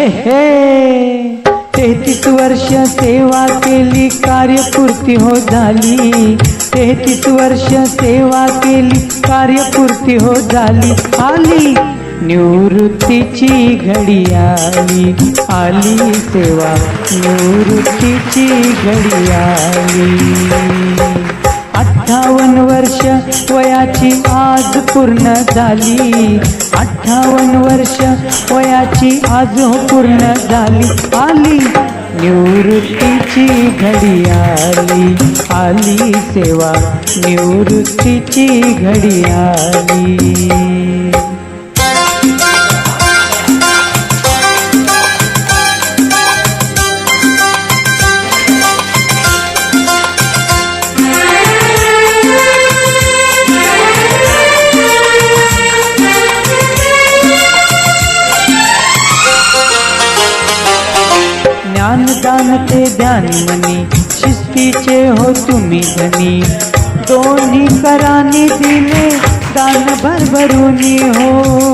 हे हे तेहतीस वर्ष सेवा केली कार्यपूर्ती हो झाली. तेहतीस वर्ष सेवा केली कार्यपूर्ती हो झाली. आली निवृत्तीची घडी आली. आली सेवा निवृत्तीची घडी आली. अठ्ठावन्न वर्ष वयाची आज पूर्ण झाली. अठ्ठावन्न वर्ष वयाची आज पूर्ण झाली. आली निवृत्तीची घडी आली. आली सेवा निवृत्तीची घडी आली. ज्ञानदान मनी शिस्तीचे हो तुम्ही धनी. दोन्ही करानी दिले दान भरभरुनी हो.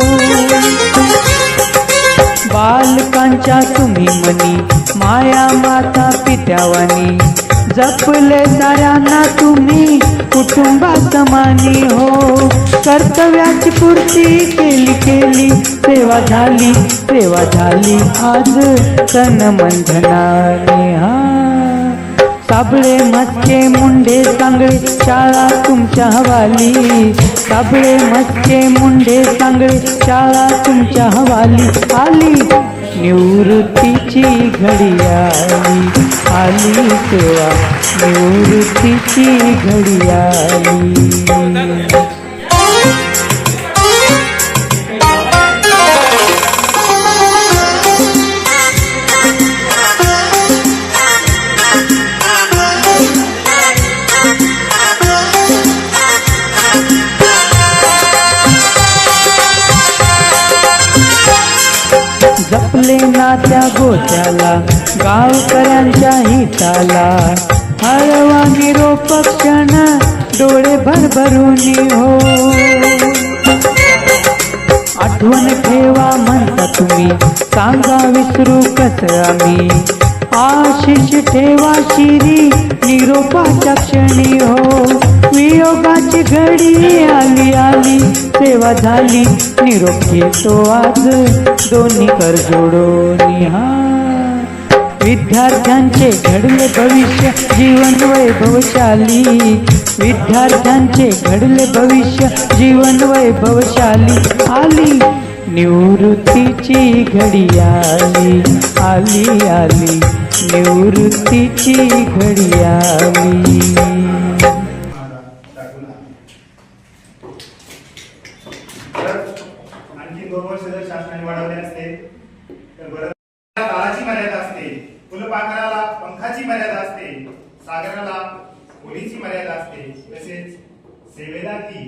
बालकांच्या तुम्ही मनी माया माता पित्यावानी. जपले साऱ्यांना तुम्ही कुटुंबा समानी हो. कर्तव्याची पूर्ती केली केली सेवा झाली सेवा झाली. आज सन मंधनाने हा. साबळे मस्के मुंडे सांगळे शाळा तुमच्या हवाली. साबळे मस्के मुंडे सांगळे शाळा तुमच्या हवाली. आली. निवृत्तीची घडी आली आली तेव्हा निवृत्तीची घडी आली त्या गावकऱ्यांच्या हिताला. हळवा निरोप क्षण डोळे भरभरून हो. आठवण ठेवा म्हणता तुम्ही सांगा विसरू कस आम्ही. आशिष ठेवा शिरी निरोपाच्या क्षणी हो. वियोगाची घडी आली आली. सेवा झाली निरोप घेतो आज. दोन्ही कर जोडून हा विद्यार्थ्यांचे घडले भविष्य जीवन वैभवशाली. विद्यार्थ्यांचे घडले भविष्य जीवन वैभवशाली. आली निवृत्तीची घडी आली. आली आली निवृत्तीची घडी आली तर आणखी दोन वर्ष जर शासनाने वाढवले असते तर बरं काळाची मर्यादा असते फुलपाखराला पंखाची मर्यादा असते सागराला खोलीची मर्यादा असते तसेच वेळेला ती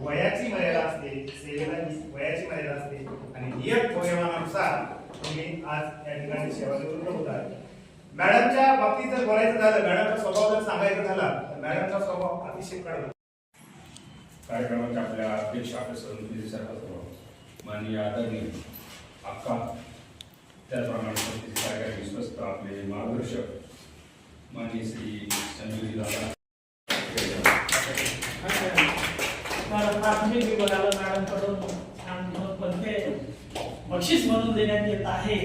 वयाची मर्यादा असते सेवेला ही वयाची मर्यादा असते. आणि नियत नियमानुसार तुम्ही आज या ठिकाणी सेवा निवृत्त होतात मॅडमच्या बाबतीत जर बोलायचं झालं मॅडमचा स्वभाव जर सांगायचं झाला तर मॅडमचा स्वभाव अतिशय कडक कार्यक्रमाच्या आपल्या अध्यक्ष आपल्या सरकार माननीय आदरणीय अक्का त्याचप्रमाणे संस्थेचे कार्यकारी विश्वस्त आपले मार्गदर्शक माननीय श्री संजीवजी दादा तर प्राथमिक विभागाला मॅडमकडून छान पंथे बक्षीस म्हणून देण्यात येत आहे.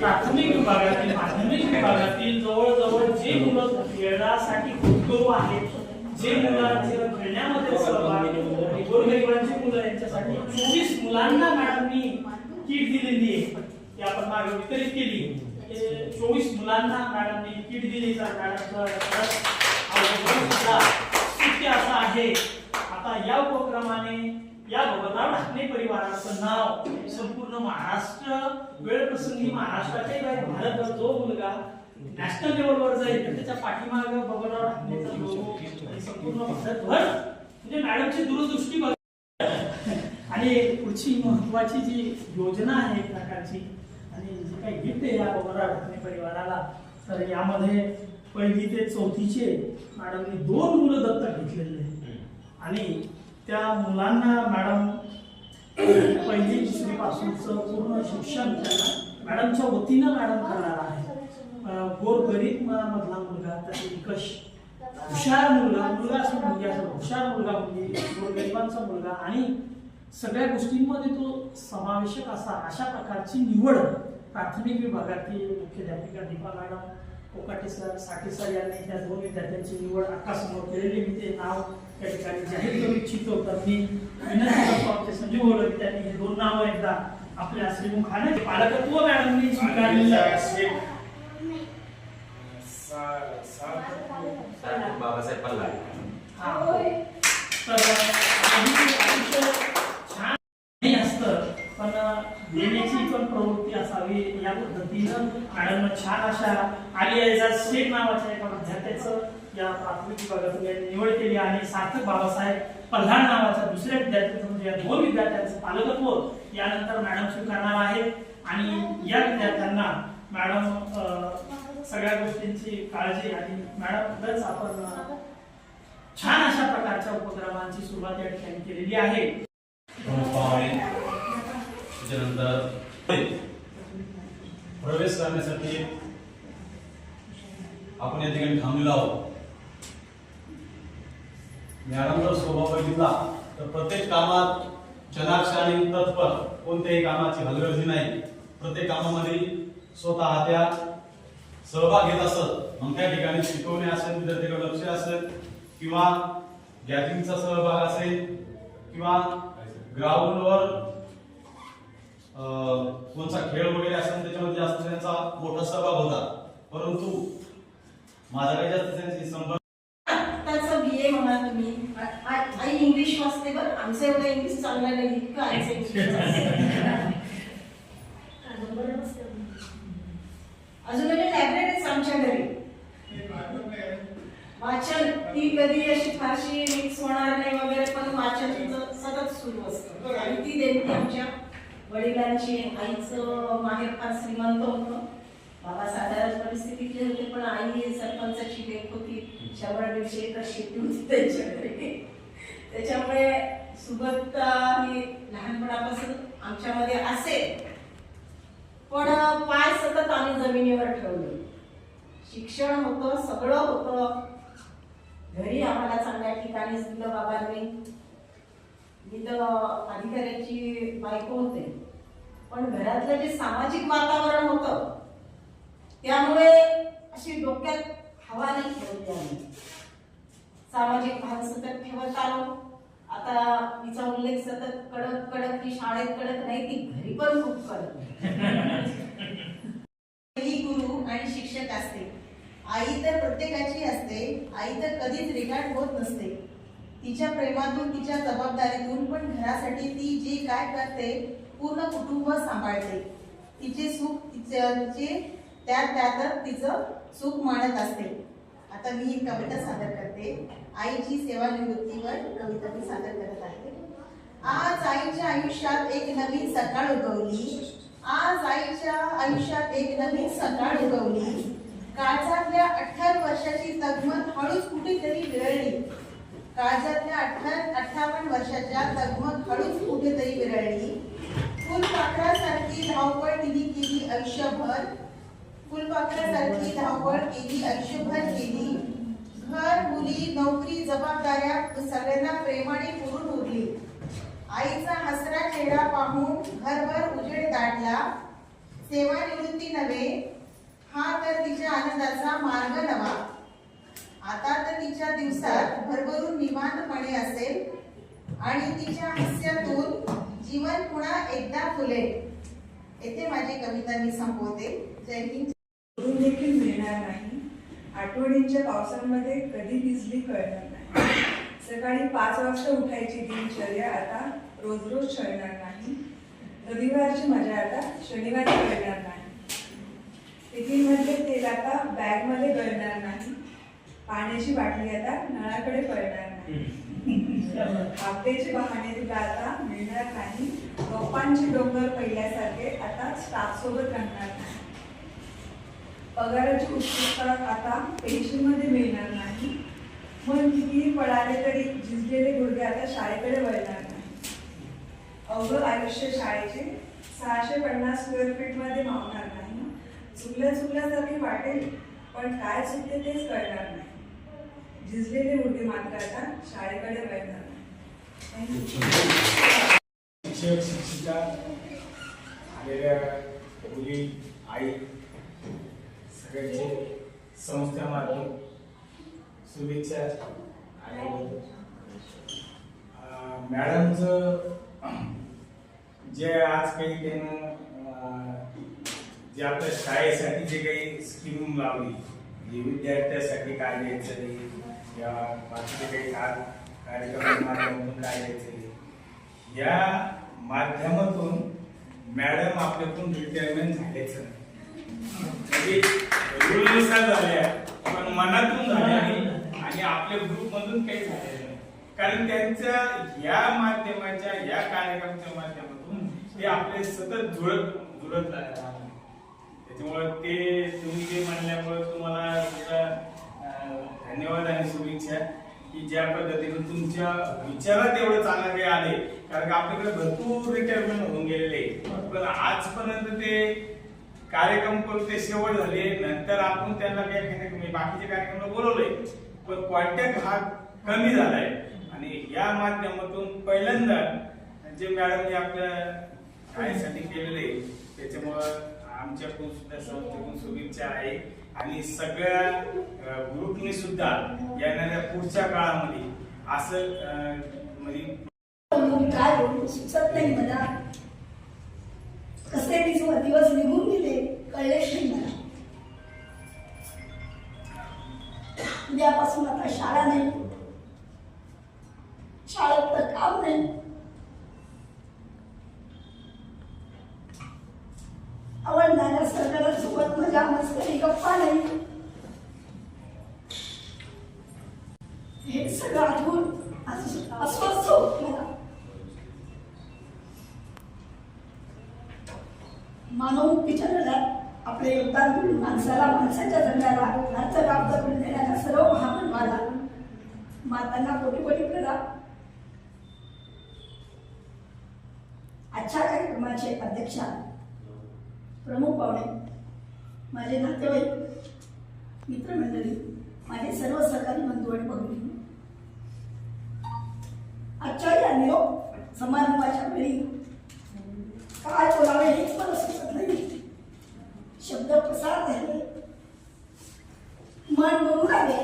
प्राथमिक विभागातील माध्यमिक विभागातील जवळजवळ जे मुलं खेळासाठी गुंतवणूक आहेत जे मुलांचे खेळण्यामध्ये सहभाग गोरगरिबांची मुलं यांच्यासाठी चोवीस मुलांना मॅडमनी किट दिलेली आहे. ती आपण मागे वितरित केली. चोवीस मुलांना मॅडमनी किट दिली तर मॅडमचं स्तुत्य असं आहे. आता या उपक्रमाने या भगवतराव ढाकणे परिवाराचं नाव संपूर्ण महाराष्ट्र वेळ प्रसंगी महाराष्ट्राच्या भारत जो मुलगा नॅशनल लेवलवर जाईल तर त्याच्या पाठीमाग बबनराव ढाकणेचा लोगो संपूर्ण भारतभर म्हणजे मॅडमची दूरदृष्टी बघ. आणि पुढची महत्वाची जी योजना आहे एक प्रकारची आणि जी काही गिफ्ट आहे या बबनराव ढाकणे परिवाराला तर यामध्ये पहिली ते चौथीचे मॅडमने दोन मुलं दत्तक घेतलेले आहेत. आणि त्या मुलांना मॅडम पहिली दुसरी पासूनचं पूर्ण शिक्षण त्यांना मॅडमच्या वतीनं मॅडम करणार आहे. अं, गोरगरीब म- मधला मुलगा त्याचे निकष हुशार मुलगा मुलगा असं मुलगी असं हुशार मुलगा मुलगी गोरगरिबांचा मुलगा आणि सगळ्या गोष्टींमध्ये तो समावेशक असा अशा प्रकारची निवड प्राथमिक विभागातील मुख्याध्यापिका Deepa madam Kokate sir Sathe sir यांनी त्या दोन विद्यार्थ्यांची निवड आकाशसमोर केलेली मी ते नाव त्या ठिकाणी जाहीर करू इच्छितो. तर मी विनंती करतो आमचे संजीव गोलक त्यांनी हे दोन नावं एकदा आपल्या श्रीमुखाने पालकत्व मॅडमनी स्वीकारलेलं आहे. बाबासाहेब पल्ला पण देण्याची पण प्रवृत्ती असावी या पद्धतीनं मॅडम छान अशा आली एजाज शेख नावाच्या एका विद्यार्थ्याचं या प्राथमिक विभागातून यांनी निवड केली आणि सार्थक बाबासाहेब पल्हाड नावाच्या दुसऱ्या विद्यार्थ्याचं म्हणजे या दोन विद्यार्थ्यांचं पालकत्व यानंतर मॅडम स्वीकारणार आहेत. आणि या विद्यार्थ्यांना मॅडम सगळ्या गोष्टींची काळजी आणि मॅडम आपण छान अशा प्रकारच्या उपक्रमांची सुरुवात या ठिकाणी केलेली आहे. त्याच्यानंतर प्रवेश करण्यासाठी आपण या ठिकाणी थांबलेलो आहोत. मॅडम जर स्वभाव बघितला तर प्रत्येक कामात चनाक्ष आणि तत्पर कोणत्याही कामाची हलगर्जी नाही. प्रत्येक कामामध्ये स्वतः त्या सहभाग घेत असत. मग त्या ठिकाणी शिकवणे असेल विद्यार्थ्याकडे लक्ष असेल किंवा गॅदरिंगचा सहभाग असेल किंवा ग्राउंडवर अं, कोणता खेळ वगैरे असेल त्याच्यामध्ये जास्त त्यांचा मोठा सहभाग होता. परंतु माझा काही जास्त त्यांची संपर्क त्याचं बी ए म्हणा तुम्ही. आ- आ- आई इंग्लिश वाचते बरं. आमचं एवढं इंग्लिश चांगलं नाही इतकं आईचं इंग्लिश अजून म्हणजे लायब्ररीच आमच्या घरी. वाचन ती कधी अशी फारशी मिक्स होणार नाही वगैरे पण वाचन तिचं सतत सुरू असतं. आणि ती देणगी आमच्या वडिलांची आईचं माहेर फार श्रीमंत होतं. बाबा साधारण परिस्थितीतले होते पण आई सरपंचाची लेख होती. शंभर दीडशे एकर शेती होती त्यांच्याकडे. त्याच्यामुळे सुबत्ता ही लहानपणापासून आमच्यामध्ये असेल. पण पाय सतत आम्ही जमिनीवर ठेवले. शिक्षण होतं सगळं होतं. घरी आम्हाला चांगल्या ठिकाणी दिलं बाबांनी. मी तर अधिकाऱ्याची बायको होते. पण घरातलं जे सामाजिक वातावरण होतं त्यामुळे अशी डोक्यात हवा नाही ठेवली आम्ही सामाजिक भान सतत ठेवत आलो आता तिचा उल्लेख सतत कडक कडक ती शाळेत कडक नाही ती घरी पण खूप कडक. गुरु आणि शिक्षक असते. आई तर प्रत्येकाची असते. आई तर कधीच रिकाट होत नसते. तिच्या प्रेमातून तिच्या जबाबदारीतून पण घरासाठी ती जे काय करते पूर्ण कुटुंब सांभाळते. तिचे सुख तिचे त्यात त्यातच तिचं सुख मानत असते. आता मी ही कविता सादर करते. आईची सेवानिवृत्तीवर कविता मी सादर करत आहे. आज आईच्या आयुष्यात एक नवीन सकाळ उगवली. आज आईच्या आयुष्यात एक नवीन सकाळ उगवली. काळजातल्या अठ्ठावीस वर्षाची तगमग हळूच कुठेतरी विरळली. काळजातल्या अठ्ठा अठ्ठावन्न वर्षाच्या तगमग हळूच कुठेतरी विरळली. फुलपाखरासारखी धावपळ तिने केली आयुष्यभर. फुलपाखरासारखी धावपळ केली आयुष्यभर केली. घर मुली नोकरी जबाबदाऱ्या सगळ्यांना प्रेमाने पुरून उरली. आईचा हसरा चेहरा पाहून घरभर उजेड दाटला. सेवानिवृत्ती नव्हे हा तर तिच्या आनंदाचा मार्ग नवा. आता तर तिच्या दिवसात भरभरून निवांतपणे असेल आणि तिच्या हास्यातून जीवन पुन्हा एकदा फुलेल. येथे माझी कविता मी संपवते. जय हिंद. सोडून देखील मिळणार नाही. आठवडींच्या पावसामध्ये कधी भिजली कळणार नाही. सकाळी पाच वाजता उठायची दिनचर्या आता रोज रोज छळणार नाही. रविवारची मजा आता शनिवारी कळणार नाही. टिफिनमधले तेल आता बॅगमध्ये गळणार नाही. पाण्याची बाटली आता नळाकडे पळणार नाही. आपल्याचे बहाणे तुला आता मिळणार नाही. गप्पांचे डोंगर पहिल्यासारखे आता स्टाफ सोबत राहणार नाही. पगाराची उत्सुकता आता पेन्शनमध्ये मिळणार नाही. मन कितीही पळाले तरी झिजलेले गुडघे आता शाळेकडे वळणार नाही. अवघं आयुष्य शाळेचे. सहाशे पन्नास स्क्वेअर फीटमध्ये मावणार नाही चुकल्या चुकल्यासारखे वाटेल पण काय चुकते तेच कळणार नाही. झिजलेली उडी मात्र आता शाळेकडे वळणार नाही. शिक्षक शिक्षिका आलेल्या मुली आई संस्था संस्थेमार्फत शुभेच्छा आणि मॅडमचं जे आज काही त्यानं जे आपल्या शाळेसाठी जे काही स्कीम लावली जे विद्यार्थ्यासाठी काय द्यायचं आहे बाकीचे काही कार्यक्रम कार्यक्रमाच्या माध्यमातून काय द्यायचं या माध्यमातून मॅडम आपल्यातून रिटायरमेंट झाल्याचं नाही. झाल्या पण मनातून झाल्या आणि आपल्या ग्रुप मधून काही झालेलं नाही कारण त्यांच्या या माध्यमाच्या या कार्यक्रमाच्या माध्यमातून ते आपले सतत जुळत जुळत त्याच्यामुळे ते तुम्ही ते म्हणल्यामुळे तुम्हाला धन्यवाद आणि शुभेच्छा की ज्या पद्धतीने तुमच्या विचारात एवढं चांगलं काही आले कारण की आपल्याकडे भरपूर रिटायरमेंट होऊन गेलेले पण आजपर्यंत ते कार्यक्रम करून ते शेवट झाले नंतर आपण त्यांना काही म्हणजे बाकीचे कार्यक्रम बोलवले पण कॉन्टॅक्ट हा कमी झालाय. आणि या माध्यमातून पहिल्यांदा जे मॅडमने आपल्या शाळेसाठी केलेले त्याच्यामुळं आमच्याकडून सुद्धा संस्थेकडून शुभेच्छा आहे. आणि सगळ्या ग्रुपने सुद्धा येणाऱ्या पुढच्या काळामध्ये असं म्हणजे काय बोलू सुचत नाही मला. कसे दिवस दिवस निघून गेले कळलेच नाही मला. उद्यापासून आता शाळा नाही. शाळेत तर काम नाही आवडणाऱ्या सरकारासोबत मजा मस्करी गप्पा नाही हे सगळं आठवून असं- अस्वस्थ होत मला मानवमुक्तीच्या लढ्यात आपले योगदान देऊन माणसाला माणसाच्या जन्माला घरचं काम करून देण्याचा सर्व महामानवाला मातांना कोटी कोटी प्रदान आजच्या कार्यक्रमाचे अध्यक्ष प्रमुख पाहुणे माझे नातेवाईक मित्रमंडळी माझे सर्व सहकारी बंधू आणि भगिनी. आजच्या या निरोप समारंभाच्या वेळी काय बोलावे हेच मला सुचत नाही. शब्द प्रसार झाले मन बनू लागले.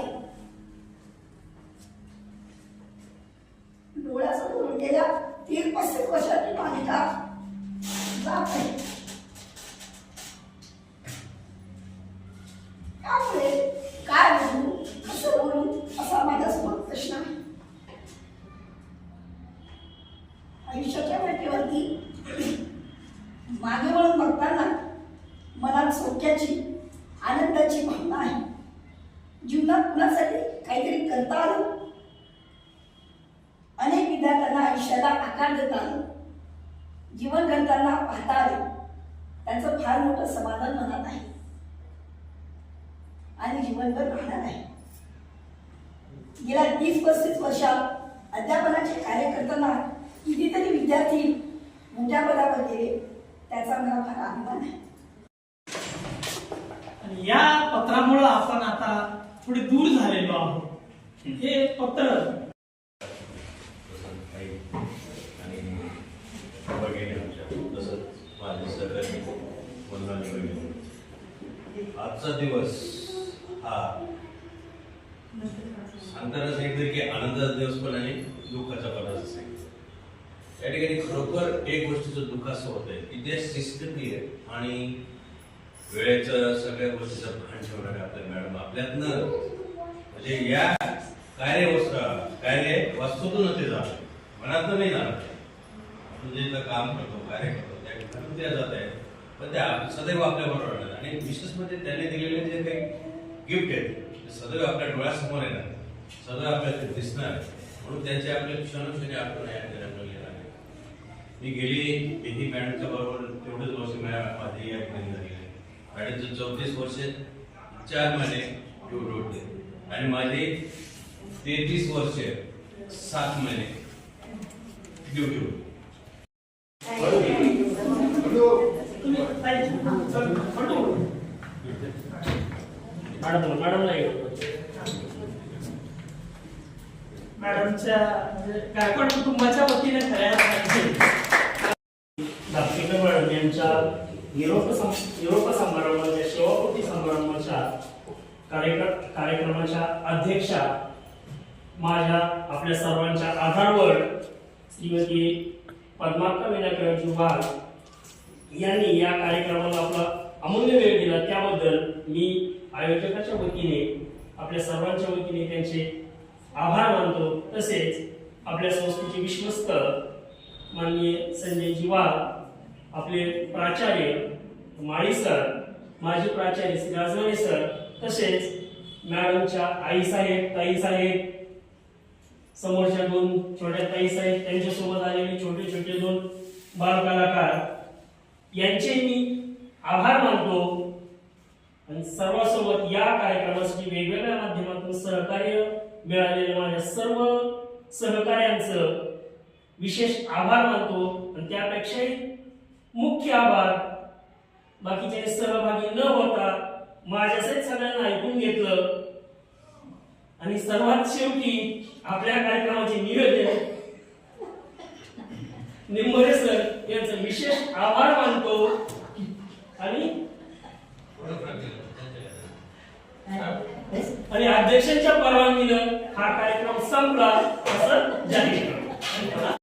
डोळ्यासमोर गेल्या तीन पस्तीस वर्षांनी मालिका जात आहे त्यामुळे काय बोलू कसं बोलू असा माझ्यासमोर प्रश्न आहे आयुष्याच्या वाटेवरती मागे वळून बघताना मनात सौख्याची आनंदाची भावना आहे जीवनात कुणासाठी काहीतरी करता आलं अनेक विद्यार्थ्यांना आयुष्याला आकार देता आलं जीवन घडताना पाहता आले मोठं समाधान मनात आहे आणि जीवनभर राहणार आहे गेल्या तीस पस्तीस वर्षात अध्यापनाचे कार्य करताना कितीतरी विद्यार्थी मोठ्या पदावर गेले. त्याचा मला फार अभिमान आहे. आणि या पत्रामुळं आपण आता थोडे दूर झालेलो आहोत. हे पत्र आणि बघितले आमच्या. तसंच माझे सहकारी पुन्हा बघितले आजचा दिवस हा सांगताना सांगितलं की आनंदाचा दिवस पण आणि दुःखाचा पण असेल या ठिकाणी खरोखर एक गोष्टीचं दुःख असं होत आहे की जे आहे आणि वेळेचं सगळ्या गोष्टीचं भान ठेवणारे आपल्या मॅडम आपल्यातनं म्हणजे या कार्य कार्य वस्तूतून ते जाणार मनातनं नाही जाणार ते. आपण जे काम करतो कार्य करतो त्या ठिकाणी त्या जात आहे पण त्या सदैव आपल्या बरोबर राहतात. आणि विशेष म्हणजे त्याने दिलेले जे काही गिफ्ट आहेत ते सदैव आपल्या डोळ्यासमोर येणार सदैव आपल्याला ते दिसणार म्हणून त्याचे आपले क्षणक्षणी आपण या ठिकाणी आपल्याला येणार आहे. मी गेली बेही मॅडमच्या बरोबर तेवढेच वर्ष मॅ- माझी या ठिकाणी झाली आहे मॅडमचं चौतीस वर्ष चार महिने ड्युटी होते आणि माझे तेहतीस वर्ष सात महिने ड्युटी होती चल, हळू. मॅडमच्या म्हणजे गायकवाड कुटुंबाच्या वतीने दाप्तिकर मॅडम यांच्या निरोप निरोप समारंभाच्या शिवपोटी समारंभाच्या कार्यक्रम कार्यक्रमाच्या अध्यक्षा माझ्या आपल्या सर्वांच्या आधारवर श्रीमती पद्माक्का विनायकरावजी वाघ यांनी या कार्यक्रमाला आपला अमूल्य वेळ दिला. त्याबद्दल मी आयोजकाच्या वतीने आपल्या सर्वांच्या वतीने त्यांचे आभार मानतो. तसेच आपल्या संस्थेचे विश्वस्त माननीय संजयजी वाघ आपले प्राचार्य माळी सर माजी प्राचार्य श्री राजवाडे सर तसेच मॅडमच्या आई साहेब ताई साहेब समोरच्या दोन छोट्या ताई साहेब त्यांच्यासोबत आलेले छोटे छोटे दोन बाल कलाकार यांचे मी आभार मानतो. आणि सर्वांसोबत या कार्यक्रमासाठी वेगवेगळ्या माध्यमातून सहकार्य मिळालेल्या माझ्या सर्व सहकार्यांचं विशेष आभार मानतो. आणि त्यापेक्षाही मुख्य आभार बाकीचे सहभागी न होता माझ्यासहित सगळ्यांना ऐकून घेतलं. आणि सर्वात शेवटी आपल्या कार्यक्रमाचे नियोजन निंबरे सर यांचं विशेष आभार मानतो. आणि आणि अध्यक्षांच्या परवानगीनं हा कार्यक्रम संपला असं जाहीर